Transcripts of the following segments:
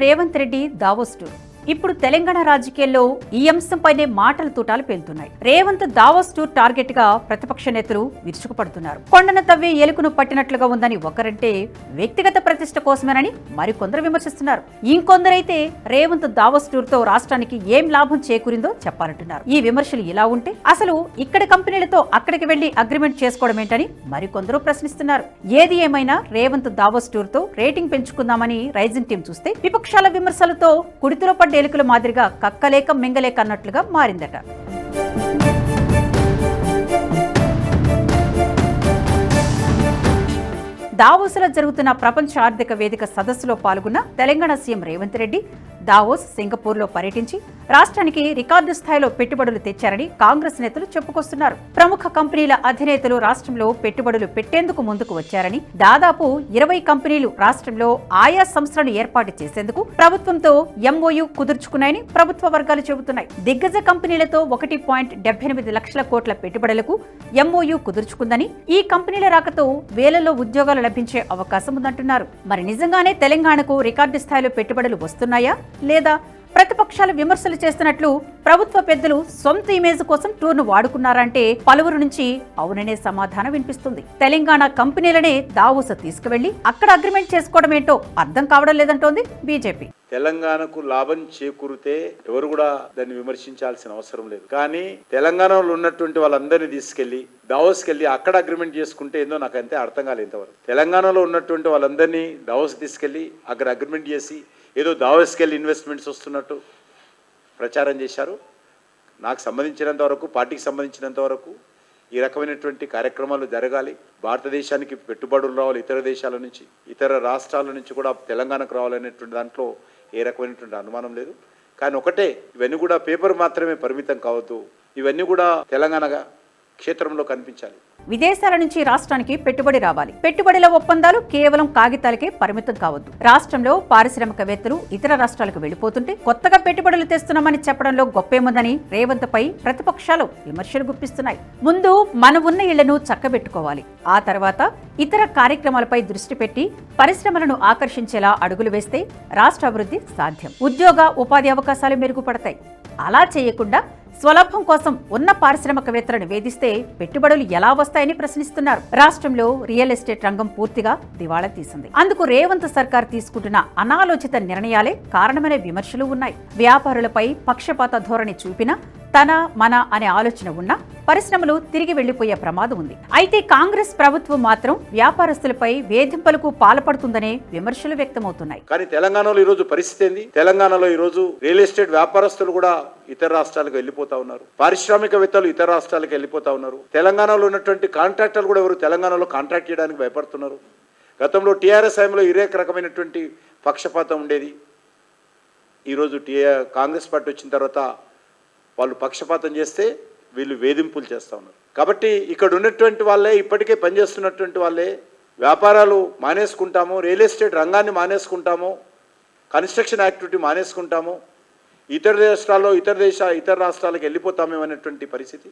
Revanth Reddy Davos tour ఇప్పుడు తెలంగాణ రాజకీయాల్లో ఈ అంశంపైనే మాటల తూటాలు పేలుతున్నాయి. రేవంత్ దావోస్ టూర్ టార్గెట్గా ప్రతిపక్ష నేతలు విరుచుకుపడుతున్నారు. కొండను తవ్వి ఎలుకను పట్టినట్లుగా ఉందని ఒకరంటే వ్యక్తిగత ప్రతిష్ట కోసమేనని మరికొందరు విమర్శిస్తున్నారు. ఇంకొందరైతే రేవంత్ దావోస్ టూర్తో రాష్ట్రానికి ఏం లాభం చేకూరిందో చెప్పాలంటున్నారు. ఈ విమర్శలు ఇలా ఉంటే అసలు ఇక్కడ కంపెనీలతో అక్కడికి వెళ్ళి అగ్రిమెంట్ చేసుకోవడం ఏంటని మరికొందరు ప్రశ్నిస్తున్నారు. ఏది ఏమైనా రేవంత్ దావోస్ టూర్తో రేటింగ్ పెంచుకుందామని రైజింగ్ టీం చూస్తే విపక్షాల విమర్శలతో కుడితిలో పడ్డ తేలికల మాదిరిగా కక్కలేక మింగలేక అన్నట్లుగా మారిందట. దావోస్లో జరుగుతున్న ప్రపంచ ఆర్థిక వేదిక సదస్సులో పాల్గొన్న తెలంగాణ సీఎం రేవంత్ రెడ్డి దావోస్ సింగపూర్లో పర్యటించి రాష్ట్రానికి రికార్డు స్థాయిలో పెట్టుబడులు తెచ్చారని కాంగ్రెస్ నేతలు చెప్పుకొస్తున్నారు. ప్రముఖ కంపెనీల అధినేతలు రాష్ట్రంలో పెట్టుబడులు పెట్టేందుకు ముందుకు వచ్చారని దాదాపు ఇరవై కంపెనీలు రాష్ట్రంలో ఆయా సంస్థలను ఏర్పాటు చేసేందుకు ప్రభుత్వంతో ఎంఓయు కుదుర్చుకున్నాయని ప్రభుత్వ వర్గాలు చెబుతున్నాయి. దిగ్గజ కంపెనీలతో ఒకటి పాయింట్ ఎనిమిది లక్షల కోట్ల పెట్టుబడులకు ఎంఓయు కుదుర్చుకుందని ఈ కంపెనీల రాకతో వేలలో ఉద్యోగాలు లభించే అవకాశం ఉందంటున్నారు. మరి నిజంగానే తెలంగాణకు రికార్డు స్థాయిలో పెట్టుబడులు వస్తున్నాయా లేదా ప్రతిపక్షాలు విమర్శలు చేస్తున్నట్లు ప్రభుత్వ పెద్దలు సొంత ఇమేజ్ కోసం టూర్ను వాడుకున్నారంటే పలువురు నుంచి అవుననే సమాధానం వినిపిస్తుంది. తెలంగాణ కంపెనీలనే దావూస తీసుకువెళ్ళి అక్కడ అగ్రిమెంట్ చేసుకోవడం ఏంటో అర్థం కావడం లేదంటోంది బీజేపీ. తెలంగాణకు లాభం చేకూరితే ఎవరు కూడా దాన్ని విమర్శించాల్సిన అవసరం లేదు. కానీ తెలంగాణలో ఉన్నటువంటి వాళ్ళందరినీ తీసుకెళ్ళి దావోస్కి వెళ్ళి అక్కడ అగ్రిమెంట్ చేసుకుంటే ఏందో నాకు అంతే అర్థం కాలేదు ఇంతవరకు. తెలంగాణలో ఉన్నటువంటి వాళ్ళందరినీ దావోస్ తీసుకెళ్ళి అక్కడ అగ్రిమెంట్ చేసి ఏదో దావోస్కి ఇన్వెస్ట్మెంట్స్ వస్తున్నట్టు ప్రచారం చేశారు. నాకు సంబంధించినంత వరకు పార్టీకి సంబంధించినంత వరకు ఈ రకమైనటువంటి కార్యక్రమాలు జరగాలి. భారతదేశానికి పెట్టుబడులు రావాలి ఇతర దేశాల నుంచి ఇతర రాష్ట్రాల నుంచి కూడా తెలంగాణకు రావాలనేటువంటి దాంట్లో ఏ రకమైనటువంటి అనుమానం లేదు. కానీ ఒకటే ఇవన్నీ కూడా పేపర్ మాత్రమే పరిమితం కావద్దు. ఇవన్నీ కూడా తెలంగాణ క్షేత్రంలో కనిపించాలి. విదేశాల నుంచి రాష్ట్రానికి పెట్టుబడి రావాలి. పెట్టుబడుల ఒప్పందాలు కేవలం కాగితాలకే పరిమితం కావద్దు. రాష్ట్రంలో పారిశ్రామికవేత్తలు ఇతర రాష్ట్రాలకు వెళ్ళిపోతుంటే కొత్తగా పెట్టుబడులు తెస్తున్నామని చెప్పడంలో గొప్పేముందని రేవంత్ పై ప్రతిపక్షాలు విమర్శలు గుప్పిస్తున్నాయి. ముందు మన ఉన్న ఇళ్ళను చక్కబెట్టుకోవాలి. ఆ తర్వాత ఇతర కార్యక్రమాలపై దృష్టి పెట్టి పరిశ్రమలను ఆకర్షించేలా అడుగులు వేస్తే రాష్ట్ర అభివృద్ధి సాధ్యం. ఉద్యోగ ఉపాధి అవకాశాలు మెరుగుపడతాయి. అలా చేయకుండా స్వలాభం కోసం ఉన్న పారిశ్రామికవేత్తలను వేధిస్తే పెట్టుబడులు ఎలా వస్తాయని ప్రశ్నిస్తున్నారు. రాష్ట్రంలో రియల్ ఎస్టేట్ రంగం పూర్తిగా దివాళా తీసింది. అందుకు రేవంత్ సర్కార్ తీసుకుంటున్న అనాలోచిత నిర్ణయాలే కారణమనే విమర్శలు ఉన్నాయి. వ్యాపారులపై పక్షపాత ధోరణి చూపినా తన మన అనే ఆలోచన ఉన్నా పరిశ్రమలు తిరిగి వెళ్ళిపోయే ప్రమాదం ఉంది. అయితే కాంగ్రెస్ ప్రభుత్వం మాత్రం వ్యాపారస్తులపై వేధింపులకు పాల్పడుతుందనే విమర్శలు వ్యక్తమవుతున్నాయి. కానీ తెలంగాణలో ఈరోజు పరిస్థితి ఏంది? తెలంగాణలో ఈరోజు రియల్ ఎస్టేట్ వ్యాపారస్తులు కూడా ఇతర రాష్ట్రాలకు వెళ్ళిపోతా ఉన్నారు. పారిశ్రామికవేత్తలు ఇతర రాష్ట్రాలకు వెళ్ళిపోతా ఉన్నారు. తెలంగాణలో ఉన్నటువంటి కాంట్రాక్టర్లు కూడా ఎవరు తెలంగాణలో కాంట్రాక్ట్ చేయడానికి భయపడుతున్నారు? గతంలో టీఆర్ఎస్ హయాంలో ఇరేక రకమైనటువంటి పక్షపాతం ఉండేది. ఈరోజు టీఆర్ కాంగ్రెస్ పార్టీ వచ్చిన తర్వాత వాళ్ళు పక్షపాతం చేస్తే వీళ్ళు వేధింపులు చేస్తూ ఉన్నారు. కాబట్టి ఇక్కడ ఉన్నటువంటి వాళ్ళే ఇప్పటికే పనిచేస్తున్నటువంటి వాళ్ళే వ్యాపారాలు మానేసుకుంటాము రియల్ ఎస్టేట్ రంగాన్ని మానేసుకుంటాము కన్స్ట్రక్షన్ యాక్టివిటీ మానేసుకుంటాము ఇతర రాష్ట్రాల్లో ఇతర దేశ ఇతర రాష్ట్రాలకు వెళ్ళిపోతామేమో అనేటువంటి పరిస్థితి.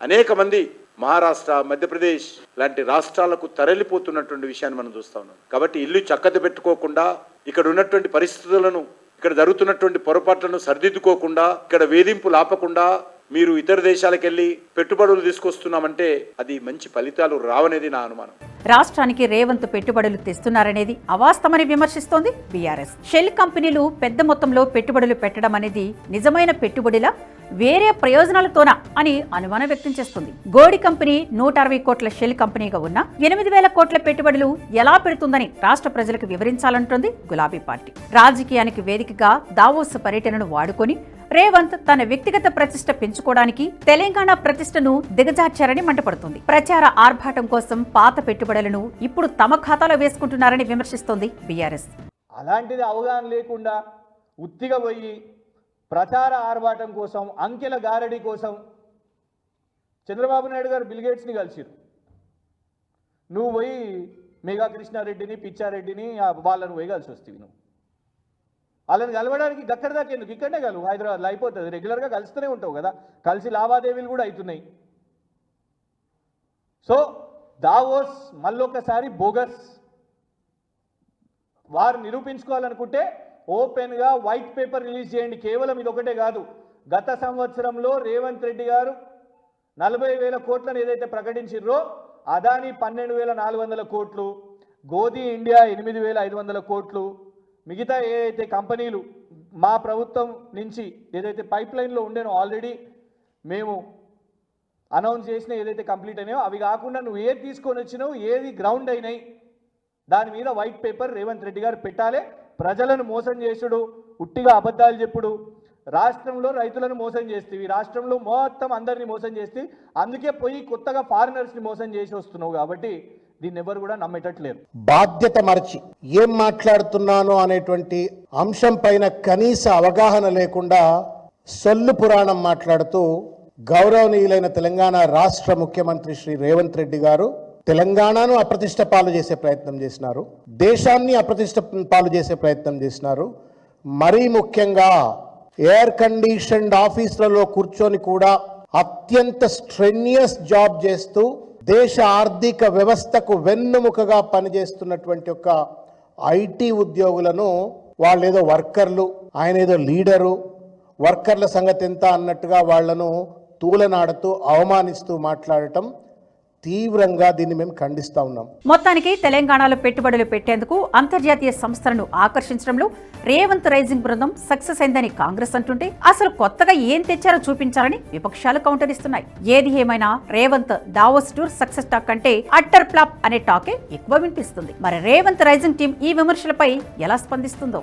అనేక మంది మహారాష్ట్ర మధ్యప్రదేశ్ లాంటి రాష్ట్రాలకు తరలిపోతున్నటువంటి విషయాన్ని మనం చూస్తూ ఉన్నాం. కాబట్టి ఇల్లు చక్కది పెట్టుకోకుండా ఇక్కడ ఉన్నటువంటి పరిస్థితులను ఇక్కడ జరుగుతున్నటువంటి పొరపాట్లను సరిదిద్దుకోకుండా ఇక్కడ వేధింపులు ఆపకుండా మీరు ఇతర దేశాలకు వెళ్ళి పెట్టుబడులు తీసుకొస్తున్నామంటే అది మంచి ఫలితాలు రావనేది నా అనుమానం. రాష్ట్రానికి రేవంత్ పెట్టుబడులు తెస్తున్నారనేది అవాస్తమని విమర్శిస్తోంది బీఆర్ఎస్. షెల్ కంపెనీలు పెద్ద మొత్తంలో పెట్టుబడులు పెట్టడం అనేది నిజమైన పెట్టుబడిలా వేరే ప్రయోజనాలతోనా అని అనుమానం వ్యక్తం చేస్తుంది. గోడి కంపెనీ నూట అరవై కోట్ల షెల్ కంపెనీగా ఉన్న ఎనిమిది వేల కోట్ల పెట్టుబడులు ఎలా పెడుతుందని రాష్ట్ర ప్రజలకు వివరించాలంటోంది గులాబీ పార్టీ. రాజకీయానికి వేదికగా దావోస్ పర్యటనను వాడుకొని రేవంత్ తన వ్యక్తిగత ప్రతిష్ట పెంచుకోవడానికి తెలంగాణ ప్రతిష్టను దిగజార్చారని మంటపడుతుంది ప్రచార ఆర్భాటం కోసం పాత పెట్టుబడులను ఇప్పుడు తమ ఖాతాలో వేసుకుంటున్నారని విమర్శిస్తోంది బీఆర్ఎస్. అలాంటిది అవగాహన లేకుండా ఉత్తిగా పోయి ప్రచార ఆర్భాటం కోసం అంకెల గారడి కోసం చంద్రబాబు నాయుడు గారు బిల్గేట్స్ని కలిసిరు నువ్వు పోయి మేఘా కృష్ణారెడ్డిని పిచ్చారెడ్డిని ఆ పోయి కలిసి వస్తావు నువ్వు. వాళ్ళని కలవడానికి గక్కడ దాకా ఎందుకు ఇక్కడనే కలువు హైదరాబాద్లో అయిపోతుంది. రెగ్యులర్గా కలుస్తూనే ఉంటావు కదా. కలిసి లావాదేవీలు కూడా అవుతున్నాయి. సో దావోస్ మళ్ళొకసారి బోగస్. వారు నిరూపించుకోవాలనుకుంటే ఓపెన్గా వైట్ పేపర్ రిలీజ్ చేయండి. కేవలం ఇది ఒకటే కాదు. గత సంవత్సరంలో రేవంత్ రెడ్డి గారు నలభై వేల కోట్లను ఏదైతే ప్రకటించిర్రో అదాని పన్నెండు వేల నాలుగు వందల కోట్లు గోధి ఇండియా ఎనిమిది వేల ఐదు వందల కోట్లు మిగతా ఏదైతే కంపెనీలు మా ప్రభుత్వం నుంచి ఏదైతే పైప్ లైన్లో ఉండేనో ఆల్రెడీ మేము అనౌన్స్ చేసిన ఏదైతే కంప్లీట్ అయినాయో అవి కాకుండా నువ్వు ఏది తీసుకొని వచ్చినావు ఏది గ్రౌండ్ అయినాయి దాని మీద వైట్ పేపర్ రేవంత్ రెడ్డి గారు పెట్టాలి. ప్రజలను మోసం చేసుడు ఉట్టిగా అబద్ధాలు చెప్పుడు. రాష్ట్రంలో రైతులను మోసం చేస్తేవి. రాష్ట్రంలో మొత్తం అందరినీ మోసం చేస్తే. అందుకే పోయి కొత్తగా ఫారినర్స్ని మోసం చేసి వస్తున్నావు కాబట్టి దీన్ని ఎవరు కూడా నమ్మేటట్లేరు. బాధ్యత మరచి ఏం మాట్లాడుతున్నానో అనేటువంటి అంశం పైన కనీస అవగాహన లేకుండా సొల్లు పురాణం మాట్లాడుతూ గౌరవనీయులైన తెలంగాణ రాష్ట్ర ముఖ్యమంత్రి శ్రీ రేవంత్ రెడ్డి గారు తెలంగాణను అప్రతిష్ట పాలు చేసే ప్రయత్నం చేసినారు. దేశాన్ని అప్రతిష్ట పాలు చేసే ప్రయత్నం చేసినారు. మరీ ముఖ్యంగా ఎయిర్ కండిషన్డ్ ఆఫీసులలో కూర్చొని కూడా అత్యంత స్ట్రెన్యస్ జాబ్ చేస్తూ దేశ ఆర్థిక వ్యవస్థకు వెన్నుముకగా పనిచేస్తున్నటువంటి ఒక ఐటీ ఉద్యోగులను వాళ్ళేదో వర్కర్లు ఆయన ఏదో లీడరు వర్కర్ల సంగతి ఎంత అన్నట్టుగా వాళ్ళను తూలనాడుతూ అవమానిస్తూ మాట్లాడటం తీవ్రంగా దీన్ని మేము ఖండిస్తా ఉన్నాం. మొత్తానికి తెలంగాణలో పెట్టుబడులు పెట్టేందుకు అంతర్జాతీయ సంస్థలను ఆకర్షించడంలో రేవంత్ రైజింగ్ బృందం సక్సెస్ అయిందని కాంగ్రెస్ అంటుంటే అసలు కొత్తగా ఏం తెచ్చారో చూపించాలని విపక్షాలు కౌంటర్ ఇస్తున్నాయి ఏది ఏమైనా Revanth Davos tour success talk కంటే అట్టర్ ఫ్లాప్ అనే టాకే ఎక్కువ వినిపిస్తుంది. మరి రేవంత్ రైజింగ్ టీం ఈ విమర్శలపై ఎలా స్పందిస్తుందో?